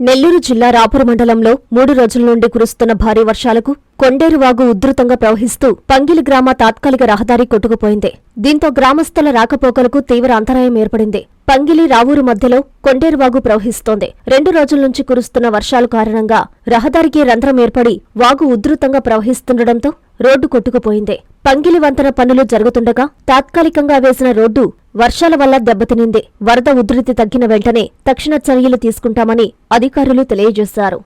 నెల్లూరు జిల్లా రాపూర్ మండలంలో మూడు రోజుల నుండి కురుస్తున్న భారీ వర్షాలకు కొండేరువాగు ఉధృతంగా ప్రవహిస్తూ పంగిలి గ్రామ తాత్కాలిక రహదారి కొట్టుకుపోయింది. దీంతో గ్రామస్తుల రాకపోకలకు తీవ్ర అంతరాయం ఏర్పడింది. పంగిలి రావూరు మధ్యలో కొండేరువాగు ప్రవహిస్తోంది. రెండు రోజుల నుంచి కురుస్తున్న వర్షాల కారణంగా రహదారికి రంధ్రం ఏర్పడి వాగు ఉధృతంగా ప్రవహిస్తుండటంతో రోడ్డు కొట్టుకుపోయింది. పంగిలి వంతన పనులు జరుగుతుండగా తాత్కాలికంగా వేసిన రోడ్డు వర్షాల వల్ల దెబ్బతినింది. వరద ఉధృతి తగ్గిన వెంటనే తక్షణ చర్యలు తీసుకుంటామని అధికారులు తెలియజేశారు.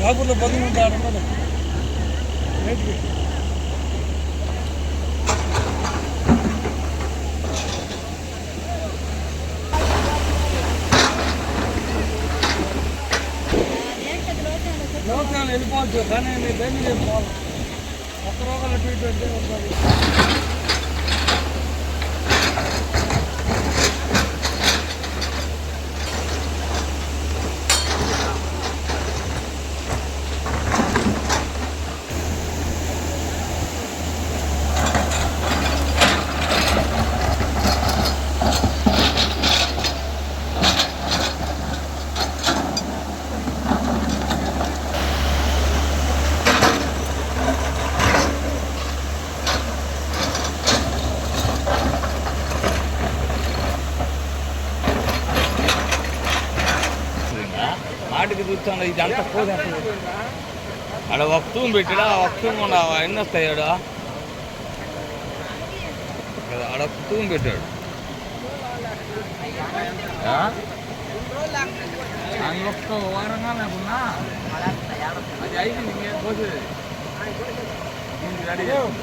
రాపూర్లో బంధువులు ఉంటారు అన్నది రేటుకి లోకాలు వెళ్ళిపోవచ్చు కానీ మీ బయలు వెళ్ళిపోవాలి ఒక్క రోగాలు అటు ఇటు అంటే ఉంటుంది మాటికి చూస్తాను ఇది అంత పోదు ఆడ ఒక తూము పెట్టాడా ఆ ఒక తూము కూడా ఎన్ని వస్తాయి ఆడ కదా, ఆడ ఒక తూము పెట్టాడు ఆ? అది ఒక్క వారంగా లేకున్నా అది అయిపోయింది ఇంకేం పోసేది ఇంటికి రెడీ చేసి.